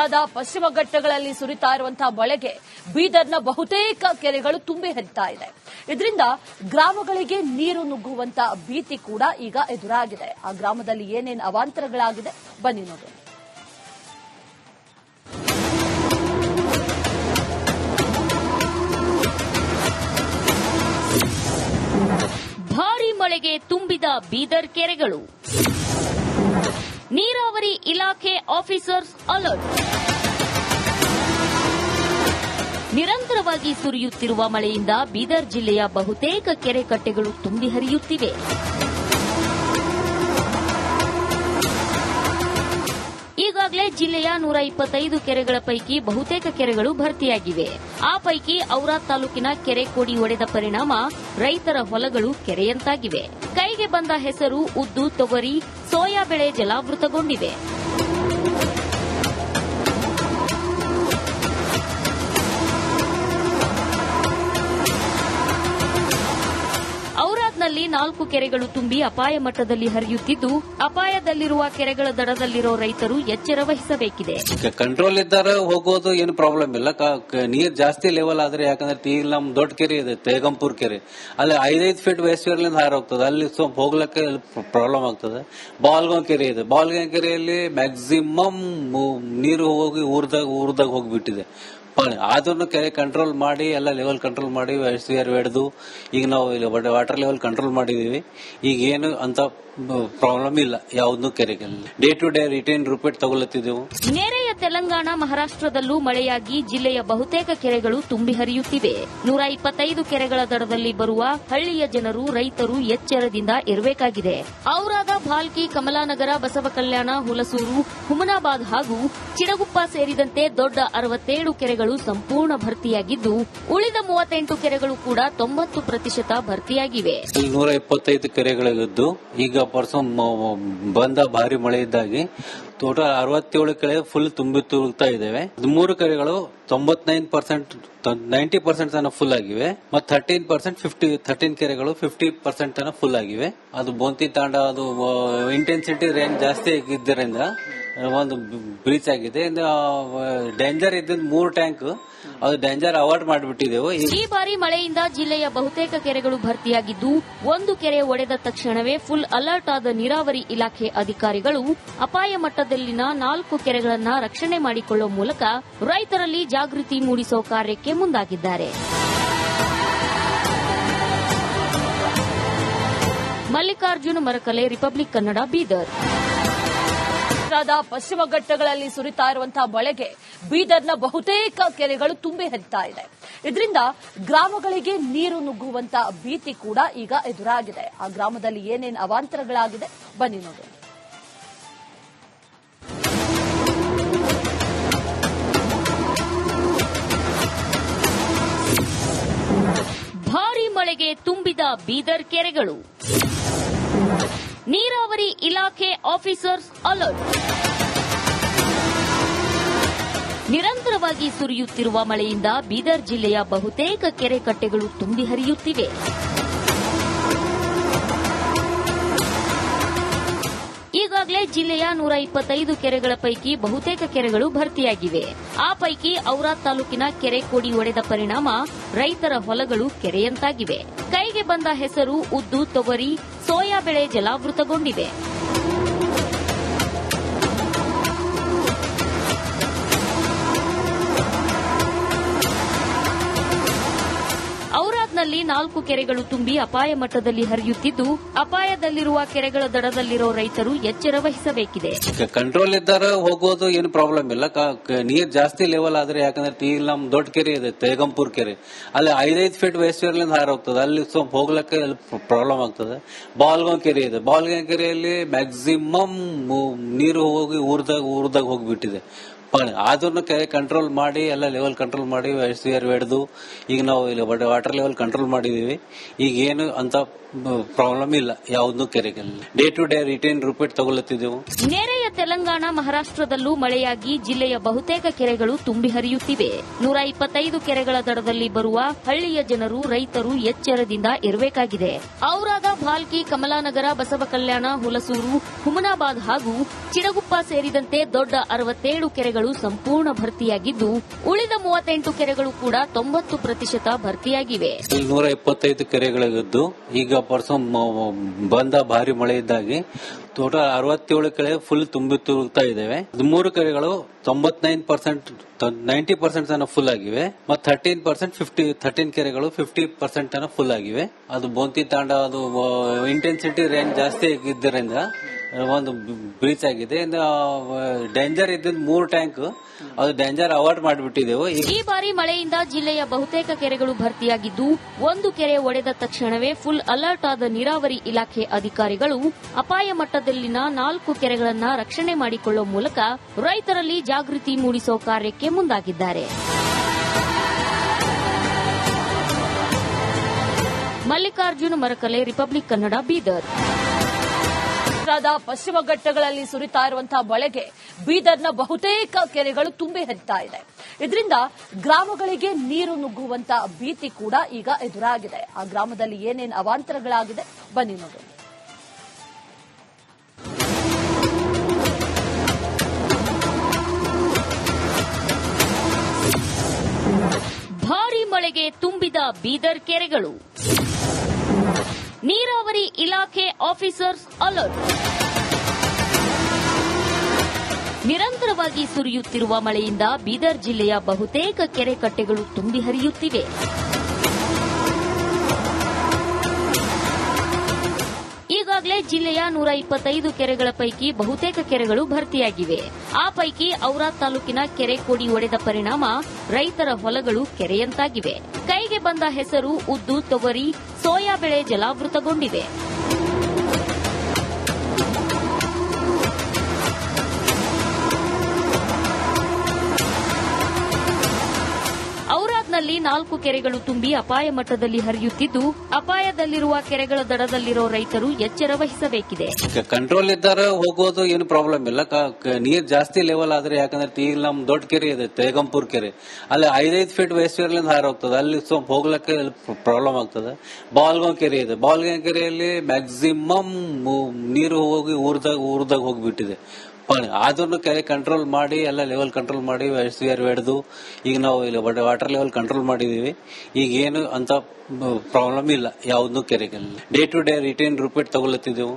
ಮಹಾರಾಷ್ಟ್ರದ ಪಶ್ಚಿಮ ಘಟ್ಟಗಳಲ್ಲಿ ಸುರಿತಾ ಇರುವಂತಹ ಮಳೆಗೆ ಬೀದರ್ನ ಬಹುತೇಕ ಕೆರೆಗಳು ತುಂಬಿ ಹರಿತಾ ಇದೆ. ಇದರಿಂದ ಗ್ರಾಮಗಳಿಗೆ ನೀರು ನುಗ್ಗುವಂತ ಭೀತಿ ಕೂಡ ಈಗ ಎದುರಾಗಿದೆ. ಆ ಗ್ರಾಮದಲ್ಲಿ ಏನೇನು ಅವಾಂತರಗಳಾಗಿದೆ? ಬನ್ನಿ ನೋಡೋಣ. ಭಾರಿ ಮಳೆಗೆ ತುಂಬಿದ ಬೀದರ್ ಕೆರೆಗಳು. ನೀರಾವರಿ ಇಲಾಖೆ ಆಫೀಸರ್ಸ್ ಅಲರ್ಟ್. ನಿರಂತರವಾಗಿ ಸುರಿಯುತ್ತಿರುವ ಮಳೆಯಿಂದ ಬೀದರ್ ಜಿಲ್ಲೆಯ ಬಹುತೇಕ ಕೆರೆ ಕಟ್ಟೆಗಳು ತುಂಬಿ ಹರಿಯುತ್ತಿವೆ. ಈಗಾಗಲೇ ಜಿಲ್ಲೆಯ ನೂರ ಇಪ್ಪತ್ತೈದು ಕೆರೆಗಳ ಪೈಕಿ ಬಹುತೇಕ ಕೆರೆಗಳು ಭರ್ತಿಯಾಗಿವೆ. ಆ ಪೈಕಿ ಔರಾದ್ ತಾಲೂಕಿನ ಕೆರೆ ಕೋಡಿ ಒಡೆದ ಪರಿಣಾಮ ರೈತರ ಹೊಲಗಳು ಕೆರೆಯಂತಾಗಿವೆ. ಬಂದ ಹೆಸರು ಉದ್ದು ತೊಗರಿ ಸೋಯಾ ಬೆಳೆ ಜಲಾವೃತಗೊಂಡಿವೆ ಔರಾದ್ನಲ್ಲಿ ನಾಲ್ಕು ಕೆರೆಗಳು ತುಂಬಿ ಅಪಾಯ ಮಟ್ಟದಲ್ಲಿ ಹರಿಯುತ್ತಿದ್ದು, ಅಪಾಯದಲ್ಲಿರುವ ಕೆರೆಗಳ ದಡದಲ್ಲಿರೋ ರೈತರು ಎಚ್ಚರ ವಹಿಸಬೇಕಿದೆ. ಕಂಟ್ರೋಲ್ ಇದ್ದಾರೆ ಹೋಗೋದು ಏನು ಪ್ರಾಬ್ಲಮ್ ಇಲ್ಲ. ನೀರು ಜಾಸ್ತಿ ಲೆವೆಲ್ ಆದ್ರೆ ಯಾಕಂದ್ರೆ ಈಗ ನಮ್ ದೊಡ್ಡ ಕೆರೆ ಇದೆ, ತೇಗಂಪುರ್ ಕೆರೆ. ಅಲ್ಲಿ ಐದೈದು ಫೀಟ್ ವೇಸ್ಟ್ಲಿಂದ ಹಾರ ಹೋಗ್ತದೆ. ಅಲ್ಲಿ ಸ್ವಲ್ಪ ಹೋಗ್ಲಕ್ಕೆ ಪ್ರಾಬ್ಲಮ್ ಆಗ್ತದೆ. ಬಾಲ್ಗಾಂವ್ ಕೆರೆ ಇದೆ. ಬಾಲ್ಗಾಂವ್ ಕೆರೆಯಲ್ಲಿ ಮ್ಯಾಕ್ಸಿಮಮ್ ನೀರು ಹೋಗಿ ಊರ್ದಾಗ ಊರ್ದಾಗ ಹೋಗ್ಬಿಟ್ಟಿದೆ. ಅದನ್ನು ಕೆರೆ ಕಂಟ್ರೋಲ್ ಮಾಡಿ, ಎಲ್ಲ ಲೆವೆಲ್ ಕಂಟ್ರೋಲ್ ಮಾಡಿ ವೇರ್ ಹಿಡಿದು, ಈಗ ನಾವು ಇಲ್ಲಿ ವಾಟರ್ ಲೆವೆಲ್ ಕಂಟ್ರೋಲ್ ಮಾಡಿದೀವಿ ಈಗ ಏನು ಅಂತ ಪ್ರಾಬ್ಲಮ್ ಇಲ್ಲ ಯಾವ್ದು ಕೆರೆಗಳಲ್ಲಿ day to day retain repeat ತಗೊಳತ್ತಿದ್ದೆವು Telangana, ಮಹಾರಾಷ್ಟ್ರದಲ್ಲೂ ಮಳೆಯಾಗಿ ಜಿಲ್ಲೆಯ ಬಹುತೇಕ ಕೆರೆಗಳು ತುಂಬಿ ಹರಿಯುತ್ತಿವೆ. ನೂರ ಇಪ್ಪತ್ತೈದು ಕೆರೆಗಳ ದಡದಲ್ಲಿ ಬರುವ ಹಳ್ಳಿಯ ಜನರು, ರೈತರು ಎಚ್ಚರದಿಂದ ಇರಬೇಕಾಗಿದೆ. ಔರಾದ ಭಾಲ್ಕಿ, ಕಮಲಾನಗರ, ಬಸವಕಲ್ಯಾಣ, ಹುಲಸೂರು, ಹುಮನಾಬಾದ್ ಹಾಗೂ ಚಿಡಗುಪ್ಪ ಸೇರಿದಂತೆ ದೊಡ್ಡ ಅರವತ್ತೇಳು ಕೆರೆಗಳು ಸಂಪೂರ್ಣ ಭರ್ತಿಯಾಗಿದ್ದು, ಉಳಿದ ಮೂವತ್ತೆಂಟು ಕೆರೆಗಳು ಕೂಡ ತೊಂಬತ್ತು ಪ್ರತಿಶತ ಭರ್ತಿಯಾಗಿವೆ. ನೂರ ಇಪ್ಪತ್ತೈದು ಕೆರೆಗಳಿದ್ದು, ಈಗ ಬಂದ ಭಾರಿ ಮಳೆ ಇದ್ದಾಗಿ ಟೋಟಲ್ ಅರವತ್ತೇಳು ಕೆರೆ ಫುಲ್ ತುಂಬಿ ತುಳುಕ್ತಾ ಇದ್ದೇವೆ. ಹದಿಮೂರು ಕೆರೆಗಳು ತೊಂಬತ್ನೈನ್ ಪರ್ಸೆಂಟ್ ನೈಂಟಿ ಪರ್ಸೆಂಟ್ ತನಕ ಫುಲ್ ಆಗಿವೆ. ಮತ್ತು ಥರ್ಟೀನ್ ಪರ್ಸೆಂಟ್ ಫಿಫ್ಟಿ ಥರ್ಟೀನ್ ಕೆರೆಗಳು ಫಿಫ್ಟಿ ಪರ್ಸೆಂಟ್ ತನಕ ಫುಲ್ ಆಗಿವೆ. ಅದು ಬೋಂತಿ ತಾಂಡ, ಅದು ಇಂಟೆನ್ಸಿಟಿ ರೇಂಜ್ ಜಾಸ್ತಿ ಆಗಿದ್ದರಿಂದ ಒಂದು ಬ್ರೀಚ್ ಆಗಿದೆ. ಡೇಂಜರ್ ಇದ್ದಿದ್ದು ಮೂರು ಟ್ಯಾಂಕ್ ಅದು ಡೇಂಜರ್ ಅವಾಯ್ಡ್ ಮಾಡಿಬಿಟ್ಟಿದ್ದೆವು ಈ ಬಾರಿ ಮಳೆಯಿಂದ ಜಿಲ್ಲೆಯ ಬಹುತೇಕ ಕೆರೆಗಳು ಭರ್ತಿಯಾಗಿದ್ದು ಒಂದು ಕೆರೆ ಒಡೆದ ತಕ್ಷಣವೇ ಫುಲ್ ಅಲರ್ಟ್ ಆದ ನೀರಾವರಿ ಇಲಾಖೆ ಅಧಿಕಾರಿಗಳು ಅಪಾಯ ಮಟ್ಟದಲ್ಲಿನ ನಾಲ್ಕು ಕೆರೆಗಳನ್ನ ರಕ್ಷಣೆ ಮಾಡಿಕೊಳ್ಳುವ ಮೂಲಕ ರೈತರಲ್ಲಿ ಜಾಗೃತಿ ಮೂಡಿಸೋ ಕಾರ್ಯಕ್ಕೆ ಮುಂದಾಗಿದ್ದಾರೆ. ಮಲ್ಲಿಕಾರ್ಜುನ ಮರಕಲೆ ರಿಪಬ್ಲಿಕ್ ಕನ್ನಡ ಬೀದರ್. ಪಶ್ಚಿಮ ಘಟ್ಟಗಳಲ್ಲಿ ಸುರಿತಾ ಇರುವಂತಹ ಮಳೆಗೆ ಬೀದರ್ನ ಬಹುತೇಕ ಕೆರೆಗಳು ತುಂಬಿ ಹರಿತಾ ಇದೆ. ಇದರಿಂದ ಗ್ರಾಮಗಳಿಗೆ ನೀರು ನುಗ್ಗುವಂತ ಭೀತಿ ಕೂಡ ಈಗ ಎದುರಾಗಿದೆ. ಆ ಗ್ರಾಮದಲ್ಲಿ ಏನೇನು ಅವಾಂತರಗಳಾಗಿದೆ? ಬನ್ನಿ ನೋಡೋಣ. ಭಾರಿ ಮಳೆಗೆ ತುಂಬಿದ ಬೀದರ್ ಕೆರೆಗಳು. ನೀರಾವರಿ ಇಲಾಖೆ ಆಫೀಸರ್ಸ್ ಅಲರ್ಟ್. ನಿರಂತರವಾಗಿ ಸುರಿಯುತ್ತಿರುವ ಮಳೆಯಿಂದ ಬೀದರ್ ಜಿಲ್ಲೆಯ ಬಹುತೇಕ ಕೆರೆ ಕಟ್ಟೆಗಳು ತುಂಬಿ ಹರಿಯುತ್ತಿವೆ. ಈಗಾಗಲೇ ಜಿಲ್ಲೆಯ ನೂರ ಇಪ್ಪತ್ತೈದು ಕೆರೆಗಳ ಪೈಕಿ ಬಹುತೇಕ ಕೆರೆಗಳು ಭರ್ತಿಯಾಗಿವೆ. ಆ ಪೈಕಿ ಔರಾದ್ ತಾಲೂಕಿನ ಕೆರೆ ಕೋಡಿ ಒಡೆದ ಪರಿಣಾಮ ರೈತರ ಹೊಲಗಳು ಕೆರೆಯಂತಾಗಿವೆ. ಕೈಗೆ ಬಂದ ಹೆಸರು ಉದ್ದು ತೊಗರಿ, ಸೋಯಾ ಬೆಳೆ ಜಲಾವೃತಗೊಂಡಿವೆ. ಔರಾದ್ನಲ್ಲಿ ನಾಲ್ಕು ಕೆರೆಗಳು ತುಂಬಿ ಅಪಾಯ ಮಟ್ಟದಲ್ಲಿ ಹರಿಯುತ್ತಿದ್ದು, ಅಪಾಯದಲ್ಲಿರುವ ಕೆರೆಗಳ ದಡದಲ್ಲಿರೋ ರೈತರು ಎಚ್ಚರ ವಹಿಸಬೇಕಿದೆ. ಕಂಟ್ರೋಲ್ ಇದ್ದಾರೆ ಹೋಗೋದು ಏನು ಪ್ರಾಬ್ಲಮ್ ಇಲ್ಲ. ನೀರು ಜಾಸ್ತಿ ಲೆವೆಲ್ ಆದ್ರೆ ಯಾಕಂದ್ರೆ ನಮ್ ದೊಡ್ಡ ಕೆರೆ ಇದೆ, ತೇಗಂಪುರ್ ಕೆರೆ. ಅಲ್ಲಿ ಐದೈದು ಫೀಟ್ ವೇಸ್ಟ್ ಹಾರ ಹೋಗ್ತದೆ ಅಲ್ಲಿ ಸ್ವಲ್ಪ ಹೋಗ್ಲಕ್ಕೆ ಪ್ರಾಬ್ಲಮ್ ಆಗ್ತದೆ. ಬಾಲ್ಗಾಂವ್ ಕೆರೆ ಇದೆ. ಬಾಲ್ಗಾಂವ್ ಕೆರೆಯಲ್ಲಿ ಮ್ಯಾಕ್ಸಿಮಮ್ ನೀರು ಹೋಗಿ ಊರ್ದಾಗ ಊರ್ದಾಗ ಹೋಗ್ಬಿಟ್ಟಿದೆ. ಅದನ್ನು ಕೆರೆ ಕಂಟ್ರೋಲ್ ಮಾಡಿ, ಎಲ್ಲ ಲೆವೆಲ್ ಕಂಟ್ರೋಲ್ ಮಾಡಿ ಹಿಡಿದು ಈಗ ನಾವು ಇಲ್ಲಿ ವಾಟರ್ ಲೆವೆಲ್ ಕಂಟ್ರೋಲ್ ಮಾಡಿದೀವಿ. ಈಗ ಏನು ಅಂತ ಪ್ರಾಬ್ಲಮ್ ಇಲ್ಲ. ಯಾವ್ದು ಕೆರೆಗೆ day to day retain repeat ತಗೊಳ್ಳುತ್ತಿದ್ದೆವು. ನೆರೆಯ ತೆಲಂಗಾಣ ತೆಲಂಗಾಣ ಮಹಾರಾಷ್ಟ್ರದಲ್ಲೂ ಮಳೆಯಾಗಿ ಜಿಲ್ಲೆಯ ಬಹುತೇಕ ಕೆರೆಗಳು ತುಂಬಿ ಹರಿಯುತ್ತಿವೆ. ನೂರ ಇಪ್ಪತ್ತೈದು ಕೆರೆಗಳ ದಡದಲ್ಲಿ ಬರುವ ಹಳ್ಳಿಯ ಜನರು, ರೈತರು ಎಚ್ಚರದಿಂದ ಇರಬೇಕಾಗಿದೆ. ಔರಾದ, ಭಾಲ್ಕಿ, ಕಮಲಾನಗರ ಬಸವ ಕಲ್ಯಾಣ ಹುಲಸೂರು, ಹುಮನಾಬಾದ್ ಹಾಗೂ ಚಿಡಗುಪ್ಪ ಸೇರಿದಂತೆ ದೊಡ್ಡ ಅರವತ್ತೇಳು ಕೆರೆಗಳು ಸಂಪೂರ್ಣ ಭರ್ತಿಯಾಗಿದ್ದು, ಉಳಿದ ಮೂವತ್ತೆಂಟು ಕೆರೆಗಳು ಕೂಡ ತೊಂಬತ್ತು ಪ್ರತಿಶತ ಭರ್ತಿಯಾಗಿವೆ. ನೂರ ಇಪ್ಪತ್ತೈದು ಕೆರೆಗಳಿದ್ದು, ಈಗ ಪರ್ಸ ಬಂದ ಭಾರಿ ಮಳೆ ಇದ್ದಾಗಿ ಟೋಟಲ್ ಅರವತ್ತೇಳು ಕೆರೆ ಫುಲ್ ತುಂಬಿ ತುರುಗ್ತಾ ಇದ್ದೇವೆ. ಮೂರು ಕೆರೆಗಳು ತೊಂಬತ್ನೈನ್ ಪರ್ಸೆಂಟ್ ನೈಂಟಿ ಪರ್ಸೆಂಟ್ ತನ ಫುಲ್ ಆಗಿವೆ. ಮತ್ತೆ ಥರ್ಟೀನ್ ಪರ್ಸೆಂಟ್ ಫಿಫ್ಟಿ ಥರ್ಟೀನ್ ಕೆರೆಗಳು ಫಿಫ್ಟಿ ಪರ್ಸೆಂಟ್ ತನ ಫುಲ್ ಆಗಿವೆ. ಅದು ಬೋಂತಿ ತಾಂಡ, ಅದು ಇಂಟೆನ್ಸಿಟಿ ರೇಂಜ್ ಜಾಸ್ತಿ ಇದ್ದರಿಂದ ಒಂದು ಬ್ರೀಚ್ ಆಗಿದೆ. ಡೇಂಜರ್ ಇದ್ದಿದ್ದು ಮೂರು ಟ್ಯಾಂಕ್ ಅದು ಡೇಂಜರ್ ಅವಾಯ್ಡ್ ಮಾಡಿಬಿಟ್ಟಿದ್ದೆವು ಈ ಬಾರಿ ಮಳೆಯಿಂದ ಜಿಲ್ಲೆಯ ಬಹುತೇಕ ಕೆರೆಗಳು ಭರ್ತಿಯಾಗಿದ್ದು, ಒಂದು ಕೆರೆ ಒಡೆದ ತಕ್ಷಣವೇ ಫುಲ್ ಅಲರ್ಟ್ ಆದ ನೀರಾವರಿ ಇಲಾಖೆ ಅಧಿಕಾರಿಗಳು ಅಪಾಯ ಮಟ್ಟದಲ್ಲಿನ ನಾಲ್ಕು ಕೆರೆಗಳನ್ನು ರಕ್ಷಣೆ ಮಾಡಿಕೊಳ್ಳುವ ಮೂಲಕ ರೈತರಲ್ಲಿ ಜಾಗೃತಿ ಮೂಡಿಸುವ ಕಾರ್ಯಕ್ಕೆ ಮುಂದಾಗಿದ್ದಾರೆ. ಮಲ್ಲಿಕಾರ್ಜುನ ಮರಕಲೆ ರಿಪಬ್ಲಿಕ್ ಕನ್ನಡ ಬೀದರ್. ಮಹಾರಾಷ್ಟ್ರದ ಪಶ್ಚಿಮ ಘಟ್ಟಗಳಲ್ಲಿ ಸುರಿತಾ ಇರುವಂತಹ ಮಳೆಗೆ ಬೀದರ್ನ ಬಹುತೇಕ ಕೆರೆಗಳು ತುಂಬಿ ಹರಿತಾ ಇದೆ. ಇದರಿಂದ ಗ್ರಾಮಗಳಿಗೆ ನೀರು ನುಗ್ಗುವಂತಹ ಭೀತಿ ಕೂಡ ಈಗ ಎದುರಾಗಿದೆ. ಆ ಗ್ರಾಮದಲ್ಲಿ ಏನೇನು ಅವಾಂತರಗಳಾಗಿದೆ? ಬನ್ನಿ ನೋಡೋಣ. ಭಾರಿ ಮಳೆಗೆ ತುಂಬಿದ ಬೀದರ್ ಕೆರೆಗಳು. ನೀರಾವರಿ ಇಲಾಖೆ ಆಫೀಸರ್ಸ್ ಅಲರ್ಟ್. ನಿರಂತರವಾಗಿ ಸುರಿಯುತ್ತಿರುವ ಮಳೆಯಿಂದ ಬೀದರ್ ಜಿಲ್ಲೆಯ ಬಹುತೇಕ ಕೆರೆ ಕಟ್ಟೆಗಳು ತುಂಬಿ ಹರಿಯುತ್ತಿವೆ. ಈಗಾಗಲೇ ಜಿಲ್ಲೆಯ ನೂರ ಇಪ್ಪತ್ತೈದು ಕೆರೆಗಳ ಪೈಕಿ ಬಹುತೇಕ ಕೆರೆಗಳು ಭರ್ತಿಯಾಗಿವೆ. ಆ ಪೈಕಿ ಔರಾದ್ ತಾಲೂಕಿನ ಕೆರೆ ಕೋಡಿ ಒಡೆದ ಪರಿಣಾಮ ರೈತರ ಹೊಲಗಳು ಕೆರೆಯಂತಾಗಿವೆ. ಕೈಗೆ ಬಂದ ಹೆಸರು ಉದ್ದು ತೊಗರಿ, ಸೋಯಾ ಬೆಳೆ ಜಲಾವೃತಗೊಂಡಿವೆ ನಾಲ್ಕು ಕೆರೆಗಳು ತುಂಬಿ ಅಪಾಯ ಮಟ್ಟದಲ್ಲಿ ಹರಿಯುತ್ತಿದ್ದು, ಅಪಾಯದಲ್ಲಿರುವ ಕೆರೆಗಳ ದಡದಲ್ಲಿರೋ ರೈತರು ಎಚ್ಚರ ವಹಿಸಬೇಕಿದೆ. ಕಂಟ್ರೋಲ್ ಇದ್ದಾರೆ ಹೋಗೋದು ಏನು ಪ್ರಾಬ್ಲಮ್ ಇಲ್ಲ. ನೀರು ಜಾಸ್ತಿ ಲೆವೆಲ್ ಆದ್ರೆ ಯಾಕಂದ್ರೆ ಈಗ ನಮ್ ದೊಡ್ಡ ಕೆರೆ ಇದೆ, ತೇಗಂಪುರ್ ಕೆರೆ. ಅಲ್ಲಿ ಐದೈದು ಫೀಟ್ ವೇಸ್ಟ್ ಹಾರ ಹೋಗ್ತದೆ. ಅಲ್ಲಿ ಸ್ವಲ್ಪ ಹೋಗ್ಲಿಕ್ಕೆ ಪ್ರಾಬ್ಲಮ್ ಆಗ್ತದೆ. ಬಾಲ್ಗಾಂವ್ ಕೆರೆ ಇದೆ. ಬಾಲ್ಗಾಂವ್ ಕೆರೆಯಲ್ಲಿ ಮ್ಯಾಕ್ಸಿಮಮ್ ನೀರು ಹೋಗಿ ಊರ್ದಾಗ ಊರ್ದಾಗ ಹೋಗ್ಬಿಟ್ಟಿದೆ. ಆದ್ರೂ ಕೆರೆ ಕಂಟ್ರೋಲ್ ಮಾಡಿ ಎಲ್ಲ ಲೆವೆಲ್ ಕಂಟ್ರೋಲ್ ಮಾಡಿ ಸಿಆರ್ ಹಿಡಿದು ಈಗ ನಾವು ಇಲ್ಲಿ ವಾಟರ್ ಲೆವೆಲ್ ಕಂಟ್ರೋಲ್ ಮಾಡಿದೀವಿ. ಈಗ ಏನು ಅಂತ ಪ್ರಾಬ್ಲಮ್ ಇಲ್ಲ ಯಾವ್ದು ಕೆರೆಗಳಲ್ಲಿ day to day retain repeat ತಗೊಳತ್ತಿದ್ದೆವು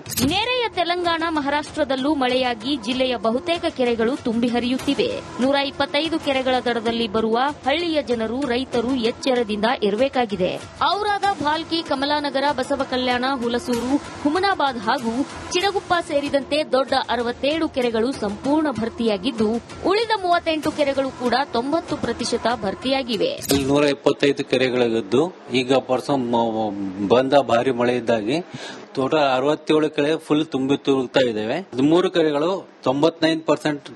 Telangana, ಮಹಾರಾಷ್ಟ್ರದಲ್ಲೂ ಮಳೆಯಾಗಿ ಜಿಲ್ಲೆಯ ಬಹುತೇಕ ಕೆರೆಗಳು ತುಂಬಿ ಹರಿಯುತ್ತಿವೆ. ನೂರ ಇಪ್ಪತ್ತೈದು ಕೆರೆಗಳ ದಡದಲ್ಲಿ ಬರುವ ಹಳ್ಳಿಯ ಜನರು, ರೈತರು ಎಚ್ಚರದಿಂದ ಇರಬೇಕಾಗಿದೆ. ಔರಾದ ಭಾಲ್ಕಿ, ಕಮಲಾನಗರ ಬಸವ ಕಲ್ಯಾಣ ಹುಲಸೂರು, ಹುಮನಾಬಾದ್ ಹಾಗೂ ಚಿಡಗುಪ್ಪ ಸೇರಿದಂತೆ ದೊಡ್ಡ ಅರವತ್ತೇಳು ಕೆರೆಗಳು ಸಂಪೂರ್ಣ ಭರ್ತಿಯಾಗಿದ್ದು, ಉಳಿದ ಮೂವತ್ತೆಂಟು ಕೆರೆಗಳು ಕೂಡ ತೊಂಬತ್ತು ಪ್ರತಿಶತ ಭರ್ತಿಯಾಗಿವೆ. ನೂರ ಇಪ್ಪತ್ತೈದು ಕೆರೆಗಳಿದ್ದು ಈಗ ಬಂದ ಭಾರಿ ಮಳೆಯಿಂದಾಗಿ ಟೋಟಲ್ ಅರವತ್ತೇಳು ಕೆರೆ ಫುಲ್ ತುಂಬಿ ತುರುಗ್ತಾ ಇದ್ದೇವೆ. ಮೂರು ಕೆರೆಗಳು ತೊಂಬತ್ನೈನ್ ಪರ್ಸೆಂಟ್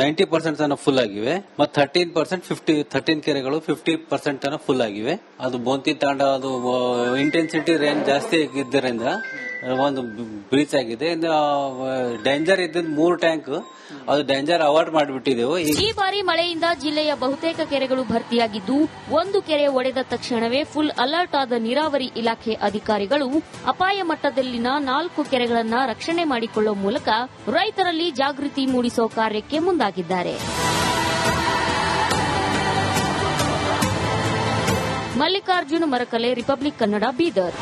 ನೈಂಟಿ ಪರ್ಸೆಂಟ್ ತನಕ ಫುಲ್ ಆಗಿವೆ. ಮತ್ತು ಥರ್ಟೀನ್ ಪರ್ಸೆಂಟ್ ಫಿಫ್ಟಿ ಥರ್ಟೀನ್ ಕೆರೆಗಳು ಫಿಫ್ಟಿ ಪರ್ಸೆಂಟ್ ತನಕ ಫುಲ್ ಆಗಿವೆ. ಅದು ಬೋಂತಿ ತಾಂಡ, ಅದು ಇಂಟೆನ್ಸಿಟಿ ರೇಂಜ್ ಜಾಸ್ತಿ ಇದ್ದರಿಂದ ಒಂದು ಬ್ರೀಚ್ ಆಗಿದೆ. ಡೇಂಜರ್ ಇದ್ದಿದ್ದು ಮೂರು ಟ್ಯಾಂಕ್ ಅದು ಡೇಂಜರ್ ಅವಾಯ್ಡ್ ಮಾಡಿಬಿಟ್ಟಿದ್ದೆವು ಈ ಬಾರಿ ಮಳೆಯಿಂದ ಜಿಲ್ಲೆಯ ಬಹುತೇಕ ಕೆರೆಗಳು ಭರ್ತಿಯಾಗಿದ್ದು, ಒಂದು ಕೆರೆ ಒಡೆದ ತಕ್ಷಣವೇ ಫುಲ್ ಅಲರ್ಟ್ ಆದ ನೀರಾವರಿ ಇಲಾಖೆ ಅಧಿಕಾರಿಗಳು ಅಪಾಯ ಮಟ್ಟದಲ್ಲಿನ ನಾಲ್ಕು ಕೆರೆಗಳನ್ನು ರಕ್ಷಣೆ ಮಾಡಿಕೊಳ್ಳುವ ಮೂಲಕ ರೈತರಲ್ಲಿ ಜಾಗೃತಿ ಮೂಡಿಸುವ ಕಾರ್ಯಕ್ಕೆ ಮುಂದಾಗಿದ್ದಾರೆ. ಮಲ್ಲಿಕಾರ್ಜುನ ಮರಕಲೆ ರಿಪಬ್ಲಿಕ್ ಕನ್ನಡ ಬೀದರ್.